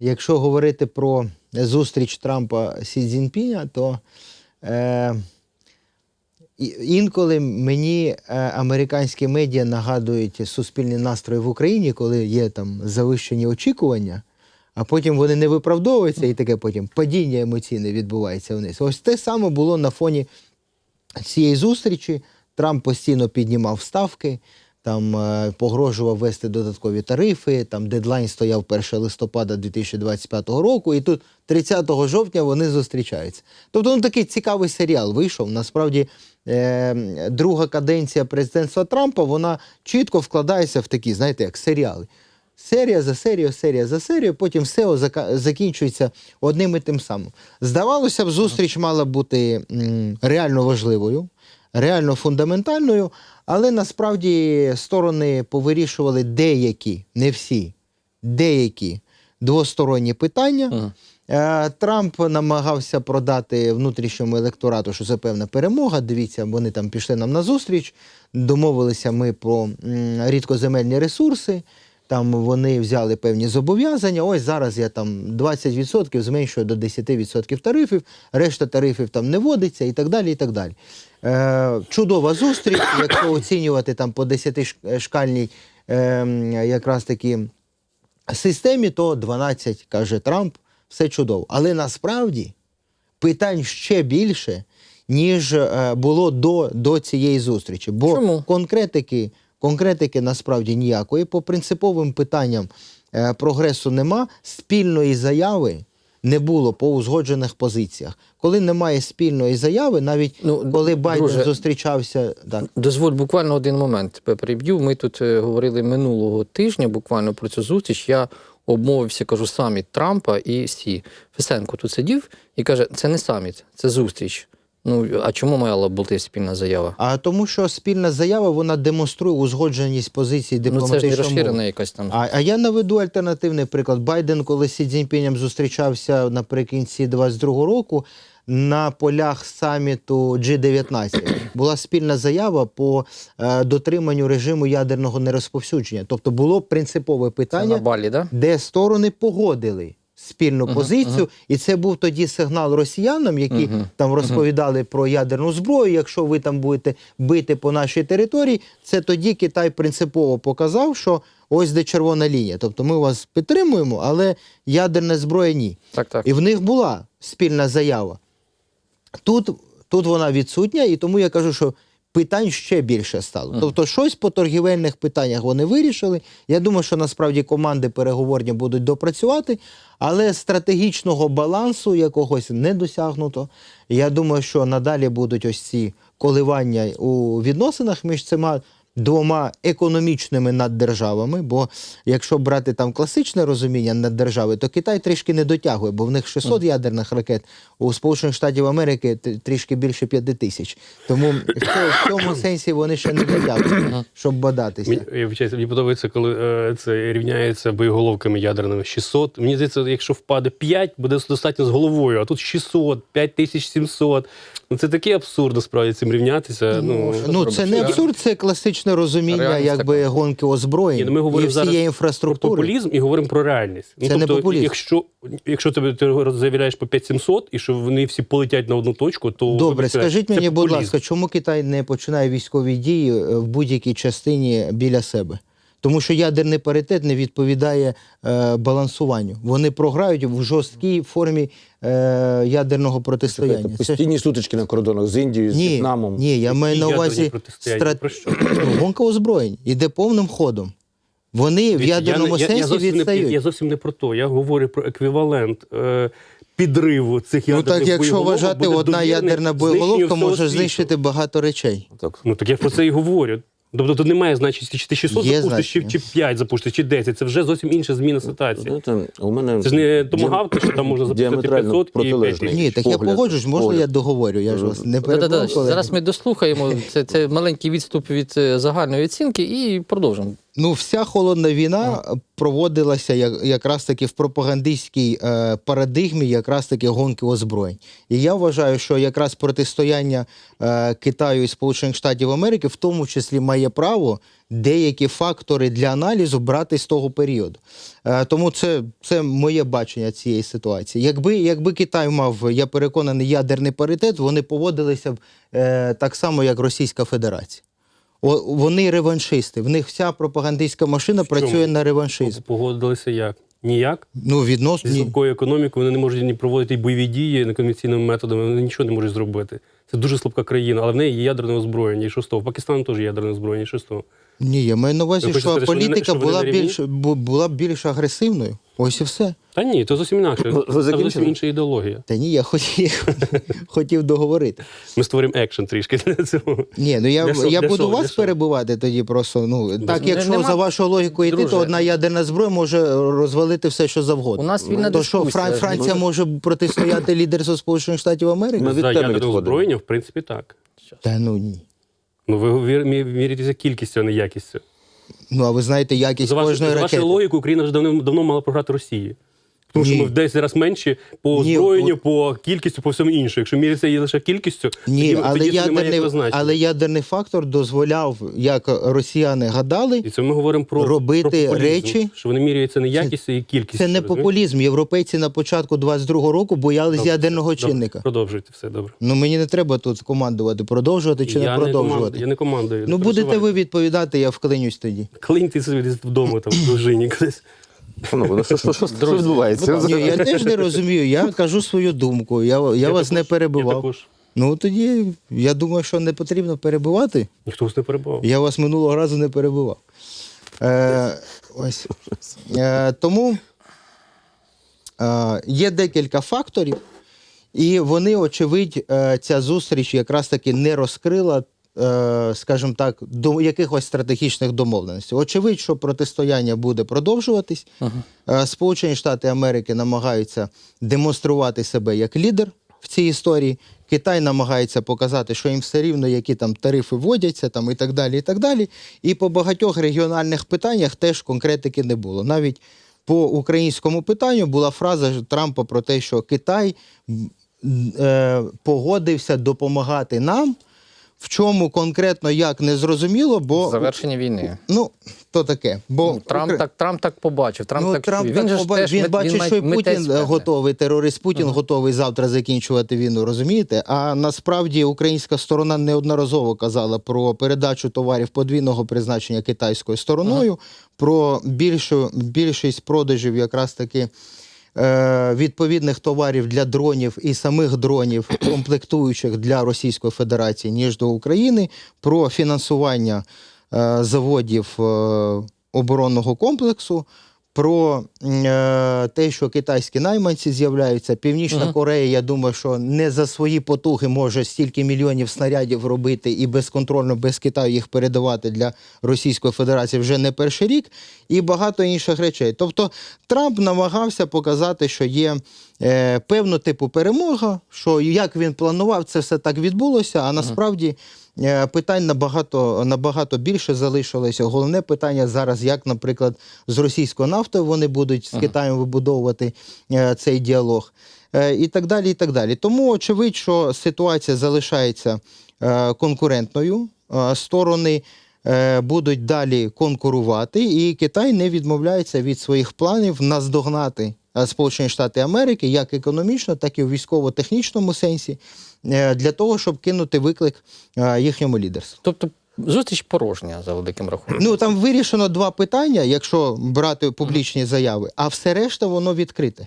якщо говорити про зустріч Трампа Сі Цзіньпіня, то е, інколи мені е, американські медіа нагадують суспільний настрой в Україні, коли є там завищені очікування, а потім вони не виправдовуються, і таке потім падіння емоційне відбувається вниз. Ось те саме було на фоні цієї зустрічі. Трамп постійно піднімав ставки, там е, погрожував ввести додаткові тарифи. Там дедлайн стояв 1 листопада 2025 року, і тут 30 жовтня вони зустрічаються. Тобто, ну такий цікавий серіал вийшов. Насправді, е, друга каденція президентства Трампа вона чітко вкладається в такі, знаєте, як серіали. Серія за серією, серія за серією, потім все закінчується одним і тим самим. Здавалося б, зустріч мала бути реально важливою, реально фундаментальною, але насправді сторони повирішували деякі, не всі, деякі двосторонні питання. Ага. Е, Трамп намагався продати внутрішньому електорату, що це певна перемога. Дивіться, вони там пішли нам на зустріч. Домовилися ми про рідкоземельні ресурси. Там вони взяли певні зобов'язання. Ось зараз я там 20% зменшую до 10% тарифів, решта тарифів там не вводиться і так далі. і так далі. Е, чудова зустріч, якщо оцінювати там по 10-шкальній е, якраз таки системі, то 12, каже Трамп, все чудово. Але насправді питань ще більше, ніж е, було до, до цієї зустрічі. Бо Чому? конкретики, конкретики насправді ніякої. По принциповим питанням е, прогресу нема, спільної заяви. Не було по узгоджених позиціях. Коли немає спільної заяви, навіть Ну, коли Байден друже, зустрічався, да Дозволь буквально один момент тебе переб'ю. Ми тут е, говорили минулого тижня буквально про цю зустріч. Я обмовився, кажу, саміт Трампа і Сі. Фесенко тут сидів і каже: це не саміт, це зустріч. Ну а чому мала бути спільна заява? а тому, що спільна заява вона демонструє узгодженість позицій Ну це ж не розширена якась там. А, а я наведу альтернативний приклад. Байден, коли Сі Цзіньпінем зустрічався наприкінці 22-го року на полях саміту G19, була спільна заява по е, дотриманню режиму ядерного нерозповсюдження. Тобто було принципове Це на балі, да? де сторони погодили спільну Мгм, позицію, і це був тоді сигнал росіянам, які Мгм, там розповідали про ядерну зброю. Якщо ви там будете бити по нашій території, це тоді Китай принципово показав, що ось де червона лінія. Тобто ми вас підтримуємо, але ядерна зброя ні. Так, так. І в них була спільна заява. Тут, тут вона відсутня, і тому я кажу, що питань ще більше стало. Тобто, щось по торгівельних питаннях вони вирішили. Я думаю, що насправді команди переговорні будуть допрацювати, але стратегічного балансу якогось не досягнуто. Я думаю, що надалі будуть ось ці коливання у відносинах між цими двома економічними наддержавами. Бо якщо брати там класичне розуміння наддержави, то Китай трішки не дотягує, бо в них 600 ядерних ракет, у Сполучених Штатів Америки трішки більше 5 тисяч. Тому в цьому, сенсі вони ще не дотягують, щоб бодатися. Мені, мені подобається, коли е, це рівняється боєголовками ядерними 600. Мені здається, якщо впаде 5, буде достатньо з головою, а тут 600, 5700. Ну це такий абсурд насправді цим рівнятися. Ну, Ну, це не абсурд, це класичне розуміння Реальність якби така. гонки озброєнь Ні, ну ми і говоримо зараз інфраструктури. про популізм і говоримо про реальність. Ну, Це не тобто, популізм. Якщо, якщо тебе ти заявляєш по 5700 і що вони всі полетять на одну точку, то Добре, скажіть мені, будь популізм. ласка, чому Китай не починає військові дії е, в будь-якій частині біля себе? Тому що ядерний паритет не відповідає е, балансуванню. Вони програють в жорсткій формі е, ядерного протистояння. Це- постійні сутички на кордонах з Індією, з Ні, В'єтнамом. ні, я маю на увазі страт... Про? Гонка озброєнь іде повним ходом. Вони в ядерному я, не- я, сенсі я, зовсім не, відстають. я зовсім не про то. Я говорю про еквівалент е, підриву цих Ну ядерних так, якщо вважати, одна ядерна боєголовка може знищити багато речей. Так. Ну так я про це і говорю. Тобто тут немає значить, чи ти 600 Є запустиш, чи, значення. чи 5 запустиш, чи 10. Це вже зовсім інша зміна ситуації. Знаєте, у мене Це ж не томагавки, що там можна запустити діаметрально 500 і 5 протилежний. тисяч. Ні, так я погляд, погоджусь, можна погляд. я договорю, я ж вас не Да-да-да. перебив. Зараз ми дослухаємо. Це, це маленький відступ від е, загальної оцінки і продовжимо. Ну, вся холодна війна проводилася як, якраз таки в пропагандистській е, парадигмі, якраз таки гонки озброєнь. І я вважаю, що якраз протистояння е, Китаю і Сполучених Штатів Америки в тому числі має право деякі фактори для аналізу брати з того періоду. Е, тому це, це моє бачення цієї ситуації. Якби, якби Китай мав, я переконаний, ядерний паритет, вони поводилися б е, так само, як Російська Федерація. Вони реваншисти. В них вся пропагандистська машина працює на реваншизм. Погодилися як? Ніяк. Ну, відносно Зі слабкою економікою вони не можуть ні проводити бойові дії неконвенційними методами, вони нічого не можуть зробити. Це дуже слабка країна, але в неї є ядерне озброєння. І що з того? Пакистан теж є ядерне озброєння. і Що з того? Ні, я маю на увазі, що сказати, що вони- політика що вони була, більш, бу- була більш агресивною. Ось і все. Та ні, то зовсім інакше. Ви- Там зовсім інша ідеологія. Та ні, я хотів, хотів договорити. Ми створимо екшен трішки для цього. Ні, ну я, Для що- я для буду для вас перебувати тоді просто. Ну, так, якщо нема- за вашою логікою йти, Друже. то одна ядерна зброя може розвалити все, що завгодно. У нас вільна то що дискусія. Фран- Франція може протистояти лідерству Сполучених Штатів Америки? Ми від За теми ядерне відходимо. озброєння, в принципі, так. Та ну ні. Ну ви вір- мі- міряєтеся кількістю, а не якістю. Ну а ви знаєте якість За, вашу, кожної за ракети. вашою логікою, Україна вже давно, давно мала програти Росії. Тому що Ні. ми в 10 разів менші по Ні, озброєнню, от- по кількістю, по всьому іншому. Якщо міряться її лише кількістю, Ні, тоді, але тоді це не має ядерний, ніякого значення. але ядерний фактор дозволяв, як росіяни гадали, І це ми говоримо про, робити про популізм, речі. що вони міряються не якістю і кількістю. це не популізм. Європейці на початку 22-го року боялись Добре, ядерного Добре, чинника. Продовжуйте все добре. Ну мені не треба тут командувати, продовжувати чи я не продовжувати. команд- я не командую. ну будете переживайте. ви відповідати, я вклинюсь тоді. Клиньте собі десь вдома там в дружині кудись. Ну що, що, що, що Друзі, відбувається? Ні, я теж не розумію. Я кажу свою думку. Я, я, вас не перебивав. також. Ну тоді я думаю, що не потрібно перебивати. Ніхто вас не перебував. Я вас минулого разу не перебивав. Е, ось. Е, тому е, є декілька факторів, і вони, очевидь, е, ця зустріч якраз таки не розкрила, скажімо так, до якихось стратегічних домовленостей. Очевидь, що протистояння буде продовжуватись. Е, Сполучені Штати Америки намагаються демонструвати себе як лідер в цій історії. Китай намагається показати, що їм все рівно, які там тарифи вводяться, там і так далі. І так далі. І по багатьох регіональних питаннях теж конкретики не було. Навіть по українському питанню була фраза Трампа про те, що Китай е, погодився допомагати нам. В чому конкретно як не зрозуміло, бо Завершення війни. ну то таке. Бо Ну, Трамп так, Трамп так побачив. Трамп ну, так Трамп так він же ж теж він бачить, має- що і Путін готовий, терорист Путін готовий завтра закінчувати війну, розумієте? А насправді українська сторона неодноразово казала про передачу товарів подвійного призначення китайською стороною, про більшу, більшість продажів якраз таки. Е, Відповідних товарів для дронів і самих дронів, комплектуючих для Російської Федерації, ніж до України, про фінансування е, заводів е, оборонного комплексу, про е, те, що китайські найманці з'являються. Північна Мгм. Корея, я думаю, що не за свої потуги може стільки мільйонів снарядів робити і безконтрольно без Китаю їх передавати для Російської Федерації вже не перший рік, і багато інших речей. Тобто Трамп намагався показати, що є е, певну типу перемога, що як він планував, це все так відбулося, а насправді. Е, Питань набагато набагато більше залишилося. Головне питання зараз, як, наприклад, з російською нафтою вони будуть з Китаєм вибудовувати е, цей діалог, е, і так далі. і так далі. Тому очевидь, що ситуація залишається е, конкурентною. Е, Сторони е, будуть далі конкурувати, і Китай не відмовляється від своїх планів наздогнати е, Сполучені Штати Америки як економічно, так і в військово-технічному сенсі, е, для того, щоб кинути виклик е, їхньому лідерству. Тобто зустріч порожня за великим рахунком. Ну там вирішено два питання, якщо брати публічні заяви, а все решта воно відкрите.